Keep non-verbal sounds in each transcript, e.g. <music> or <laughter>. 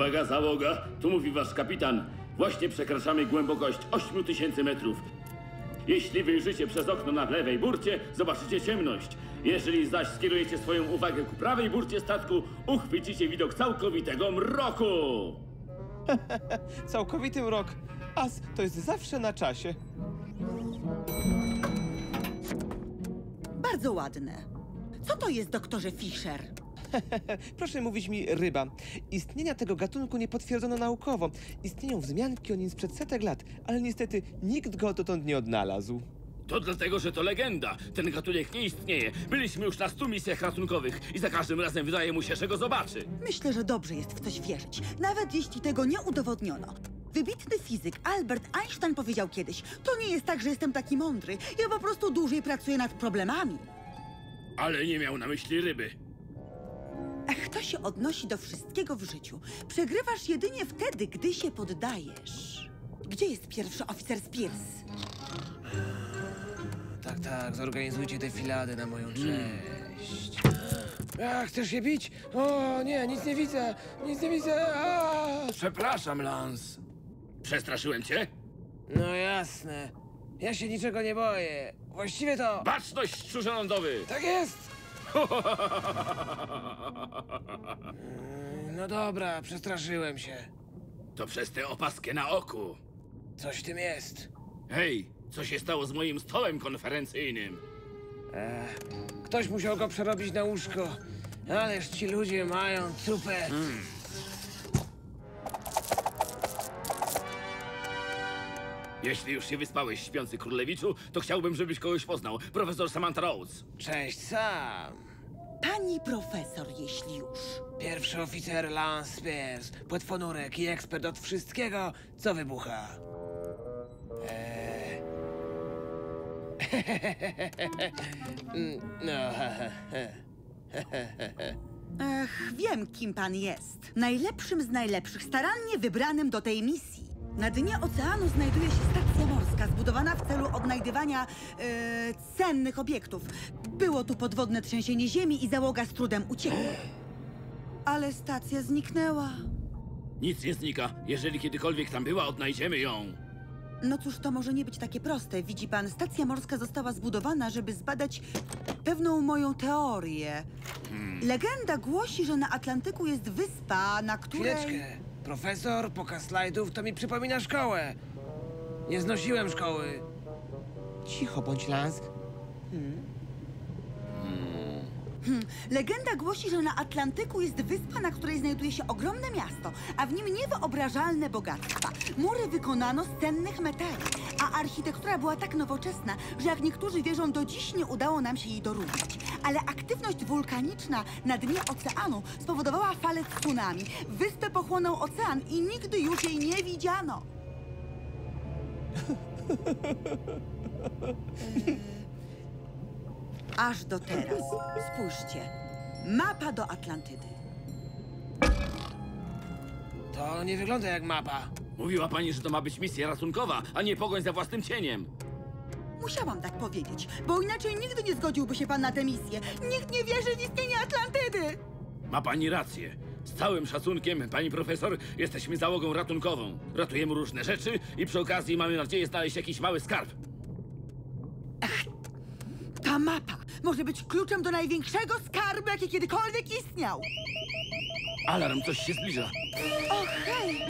Uwaga, załoga, tu mówi wasz kapitan. Właśnie przekraczamy głębokość 8000 metrów. Jeśli wyjrzycie przez okno na lewej burcie, zobaczycie ciemność. Jeżeli zaś skierujecie swoją uwagę ku prawej burcie statku, uchwycicie widok całkowitego mroku. <laughs> Całkowity mrok. As to jest zawsze na czasie. Bardzo ładne. Co to jest, doktorze Fischer? <laughs> Proszę mówić mi ryba. Istnienia tego gatunku nie potwierdzono naukowo. Istnieją wzmianki o nim sprzed setek lat, ale niestety nikt go dotąd nie odnalazł. To dlatego, że to legenda. Ten gatunek nie istnieje. Byliśmy już na stu misjach ratunkowych i za każdym razem wydaje mu się, że go zobaczy. Myślę, że dobrze jest w coś wierzyć, nawet jeśli tego nie udowodniono. Wybitny fizyk Albert Einstein powiedział kiedyś: To nie jest tak, że jestem taki mądry. Ja po prostu dłużej pracuję nad problemami. Ale nie miał na myśli ryby. Ach, to się odnosi do wszystkiego w życiu. Przegrywasz jedynie wtedy, gdy się poddajesz. Gdzie jest pierwszy oficer Spears? Tak, tak, zorganizujcie defiladę na moją cześć. A, chcesz się bić? O, nie, nic nie widzę, nic nie widzę. A! Przepraszam, Lance. Przestraszyłem cię? No jasne. Ja się niczego nie boję. Właściwie to... Baczność, szczurze lądowy! Tak jest! No dobra, przestraszyłem się. To przez tę opaskę na oku. Coś w tym jest. Hej, co się stało z moim stołem konferencyjnym? Ktoś musiał go przerobić na łóżko. Ależ ci ludzie mają tupę. Jeśli już się wyspałeś, śpiący królewiczu, to chciałbym, żebyś kogoś poznał. Profesor Samantha Rhodes. Cześć sam. Pani profesor, jeśli już. Pierwszy oficer Lance Spears, płetwonurek i ekspert od wszystkiego, co wybucha. Eee. No, Ech, wiem, kim pan jest. Najlepszym z najlepszych, starannie wybranym do tej misji. Na dnie oceanu znajduje się stacja morska, zbudowana w celu odnajdywania e, cennych obiektów. Było tu podwodne trzęsienie ziemi i załoga z trudem uciekła. Ale stacja zniknęła. Nic nie znika. Jeżeli kiedykolwiek tam była, odnajdziemy ją. No cóż, to może nie być takie proste. Widzi pan, stacja morska została zbudowana, żeby zbadać pewną moją teorię. Legenda głosi, że na Atlantyku jest wyspa, na której... chwileczkę. Profesor, pokaz slajdów to mi przypomina szkołę. Nie znosiłem szkoły. Cicho bądź, Lance. Legenda głosi, że na Atlantyku jest wyspa, na której znajduje się ogromne miasto, a w nim niewyobrażalne bogactwa. Mury wykonano z cennych metali, a architektura była tak nowoczesna, że jak niektórzy wierzą, do dziś nie udało nam się jej dorównać. Ale aktywność wulkaniczna na dnie oceanu spowodowała falę tsunami. Wyspę pochłonął ocean i nigdy już jej nie widziano. <laughs> Aż do teraz. Spójrzcie. Mapa do Atlantydy. To nie wygląda jak mapa. Mówiła pani, że to ma być misja ratunkowa, a nie pogoń za własnym cieniem. Musiałam tak powiedzieć, bo inaczej nigdy nie zgodziłby się pan na tę misję. Nikt nie wierzy w istnienie Atlantydy! Ma pani rację. Z całym szacunkiem, pani profesor, jesteśmy załogą ratunkową. Ratujemy różne rzeczy i przy okazji mamy nadzieję znaleźć jakiś mały skarb. Ta mapa może być kluczem do największego skarbu, jaki kiedykolwiek istniał. Alarm, coś się zbliża. O, hej!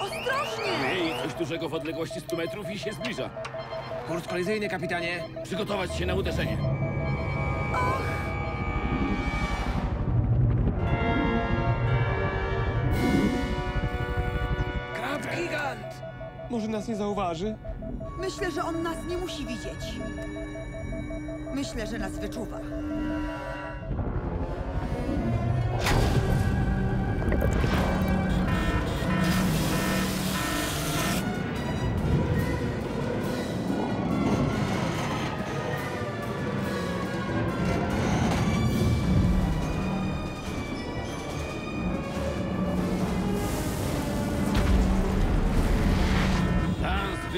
Ostrożnie! Ej, coś dużego w odległości 100 metrów i się zbliża. Kurs kolizyjny, kapitanie. Przygotować się na uderzenie. Krab gigant! Może nas nie zauważy? Myślę, że on nas nie musi widzieć. Myślę, że nas wyczuwa.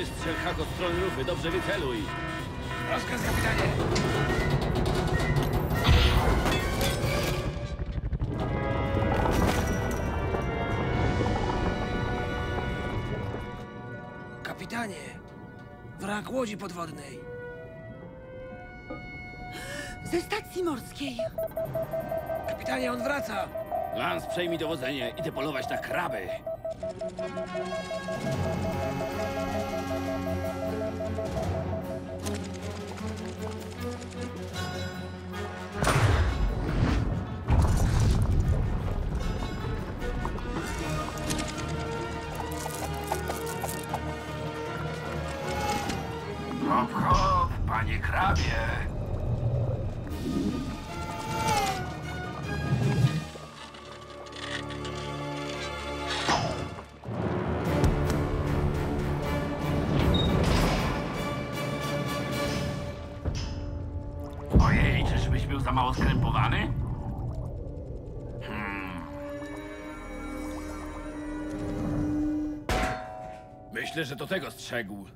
Wystrzel hak od rufy, dobrze wyceluj. Rozkaz, kapitanie! Kapitanie! Wrak łodzi podwodnej. Ze stacji morskiej. Kapitanie, on wraca! Lance, przejmij dowodzenie. Idę polować na kraby. Myślę, że to tego strzegł.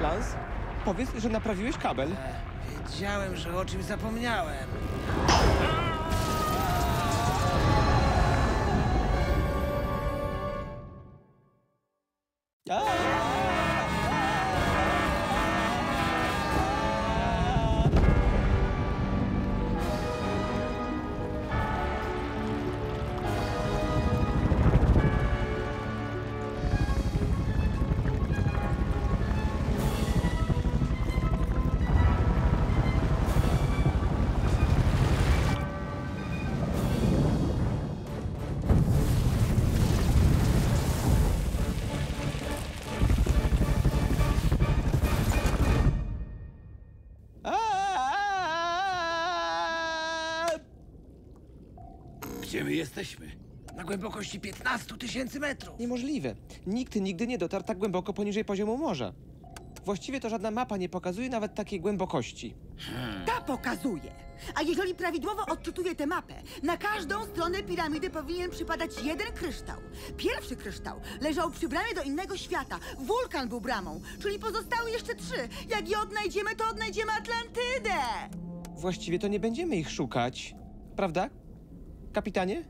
Lance, powiedz, że naprawiłeś kabel. Wiedziałem, że o czymś zapomniałem. Jesteśmy? Na głębokości 15 tysięcy metrów. Niemożliwe. Nikt nigdy nie dotarł tak głęboko poniżej poziomu morza. Właściwie to żadna mapa nie pokazuje nawet takiej głębokości. Ta pokazuje. A jeżeli prawidłowo odczytuję tę mapę, na każdą stronę piramidy powinien przypadać jeden kryształ. Pierwszy kryształ leżał przy bramie do innego świata. Wulkan był bramą, czyli pozostały jeszcze trzy. Jak je odnajdziemy, to odnajdziemy Atlantydę. Właściwie to nie będziemy ich szukać. Prawda? Kapitanie?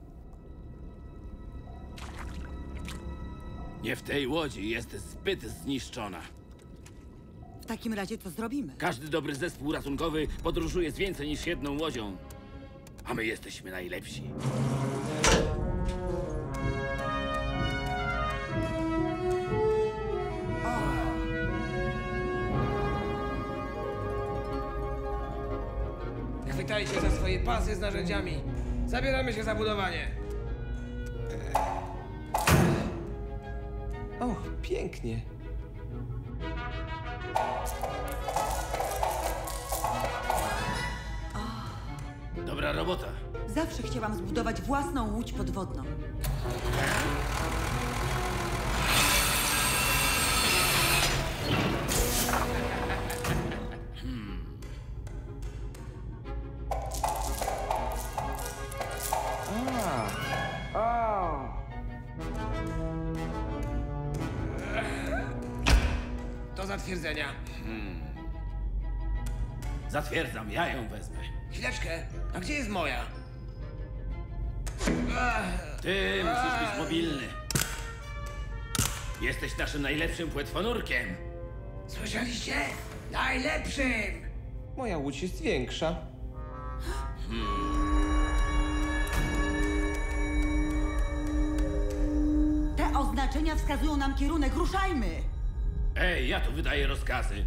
Nie w tej łodzi, jest zbyt zniszczona. W takim razie co zrobimy? Każdy dobry zespół ratunkowy podróżuje z więcej niż jedną łodzią. A my jesteśmy najlepsi. Chwytajcie za swoje pasy z narzędziami. Zabieramy się za budowanie. Och, pięknie. Dobra robota. Zawsze chciałam zbudować własną łódź podwodną. Zatwierdzam, ja ją wezmę. Chwileczkę. A gdzie jest moja? Ty musisz być mobilny. Jesteś naszym najlepszym płetwonurkiem. Słyszeliście? Najlepszym! Moja łódź jest większa. Te oznaczenia wskazują nam kierunek. Ruszajmy! Ej, ja tu wydaję rozkazy.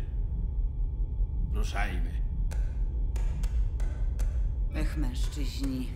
Ruszajmy. Ech, mężczyźni.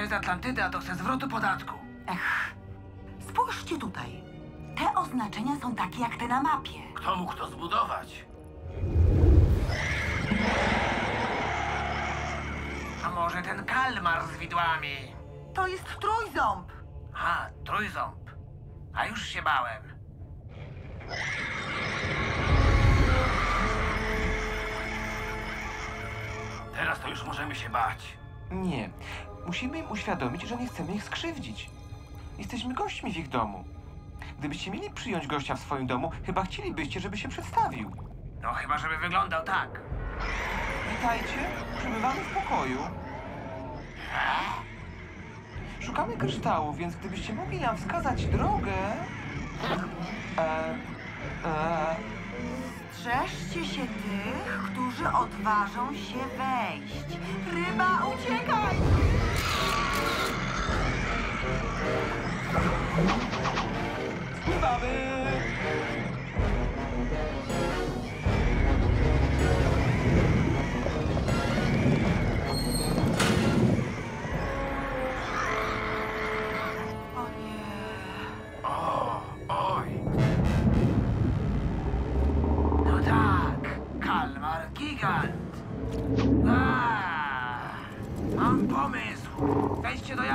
Jest Atlantyda, to chce zwrotu podatku. Ech, spójrzcie tutaj. Te oznaczenia są takie jak te na mapie. Kto mógł to zbudować? A może ten kalmar z widłami? To jest trójząb. A, trójząb. A już się bałem. Teraz to już możemy się bać. Nie. Musimy im uświadomić, że nie chcemy ich skrzywdzić. Jesteśmy gośćmi w ich domu. Gdybyście mieli przyjąć gościa w swoim domu, chyba chcielibyście, żeby się przedstawił. No chyba, żeby wyglądał tak. Witajcie, przybywamy w pokoju. Szukamy kryształu, więc gdybyście mogli nam wskazać drogę... E, e, Strzeżcie się tych, którzy odważą się wejść. Ryba, uciekaj! pływamy!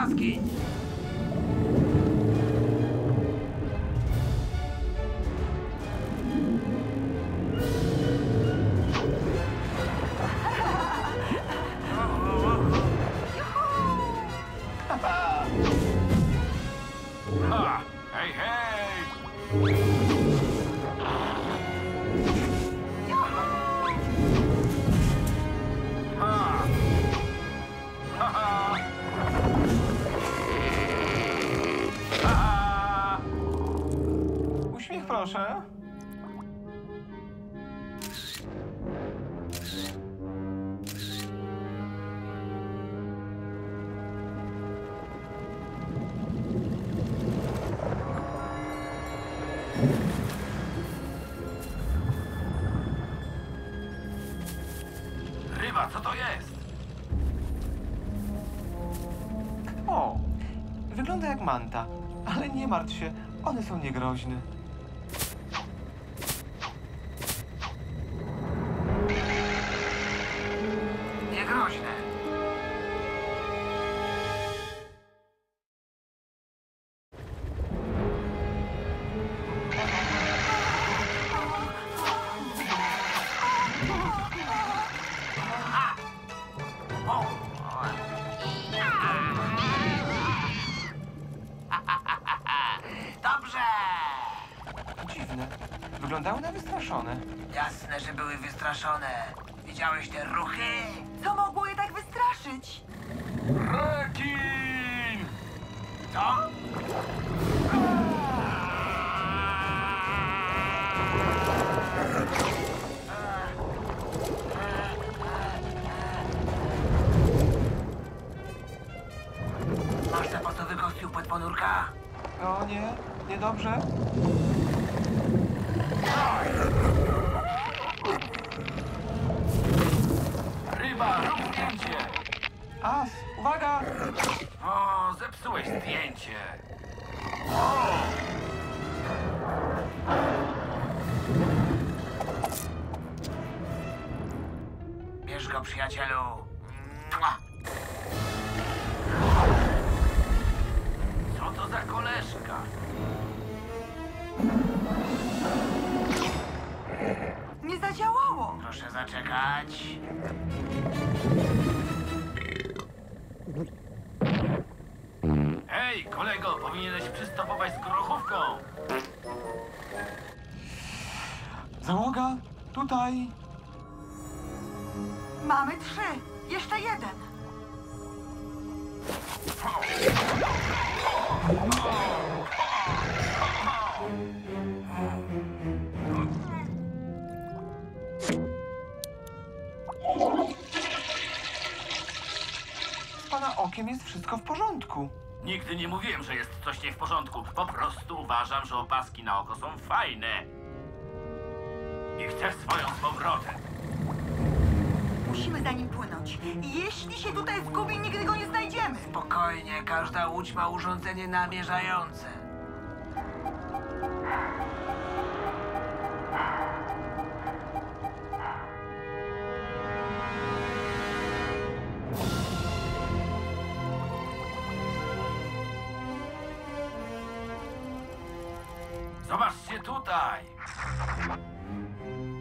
связки. Proszę. Ryba, co to jest? O, wygląda jak manta, ale nie martw się, one są niegroźne. Nie, Zaczekać. Hej, kolego, powinieneś przystopować z grochówką! Załoga, tutaj. Okiem jest wszystko w porządku. Nigdy nie mówiłem, że jest coś nie w porządku. Po prostu uważam, że opaski na oko są fajne. I chcę swoją z powrotem. Musimy za nim płynąć. Jeśli się tutaj zgubi, nigdy go nie znajdziemy. Spokojnie, każda łódź ma urządzenie namierzające.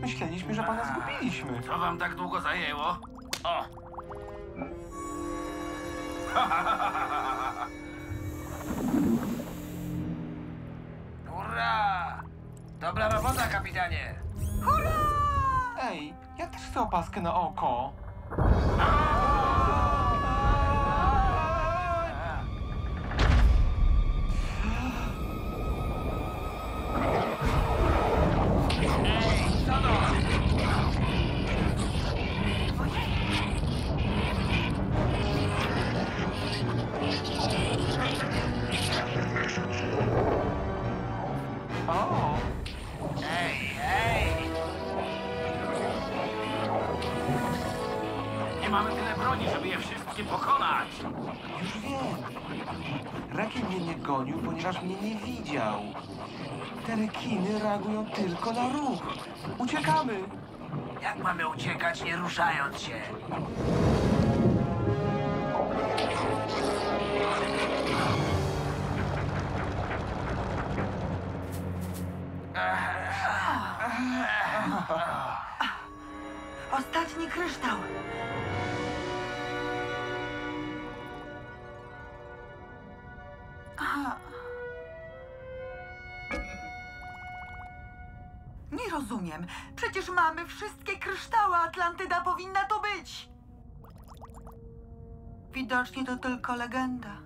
Myśleliśmy, że pana zgubiliśmy. Co wam tak długo zajęło? O! <laughs> Hurra! Dobra robota, kapitanie! Ej, ja też chcę opaskę na oko. Ponieważ mnie nie widział. Te rekiny reagują tylko na ruch. Uciekamy! Jak mamy uciekać, nie ruszając się? Ostatni kryształ. Aha. Nie rozumiem. Przecież mamy wszystkie kryształy. Atlantyda powinna tu być. Widocznie to tylko legenda.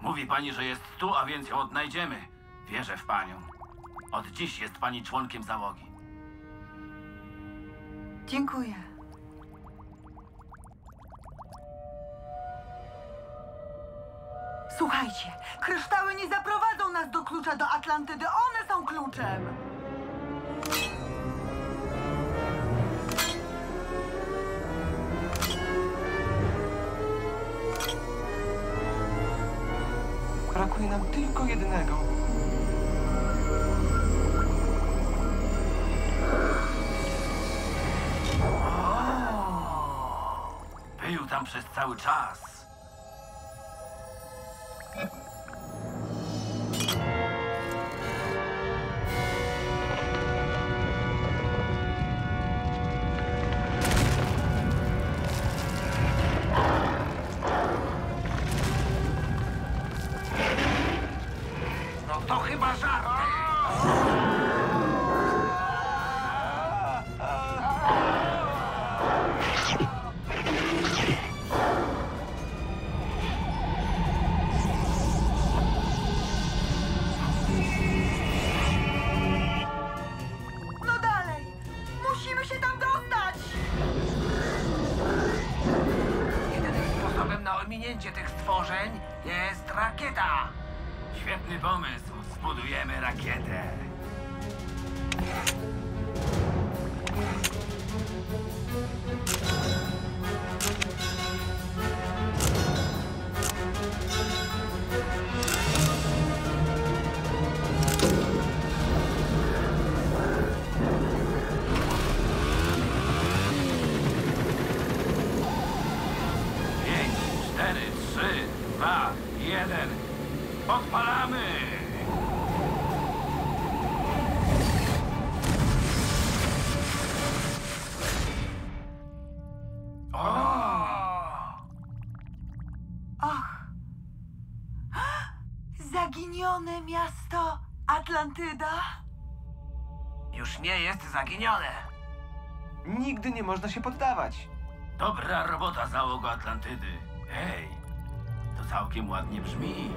Mówi pani, że jest tu, a więc ją odnajdziemy. Wierzę w panią. Od dziś jest pani członkiem załogi. Dziękuję. Słuchajcie, kryształy nie zaprowadzą nas do klucza do Atlantydy. One są kluczem. Brakuje nam tylko jednego. Był tam przez cały czas. To chyba żarty! Miasto Atlantyda? Już nie jest zaginione! Nigdy nie można się poddawać. Dobra robota, załoga Atlantydy. Hej, to całkiem ładnie brzmi.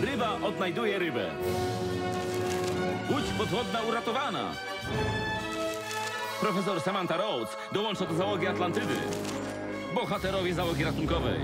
Atlantyda odnajduje rybę. Łódź podwodna uratowana. Profesor Samantha Rhodes dołącza do załogi Atlantydy. Bohaterowie załogi ratunkowej.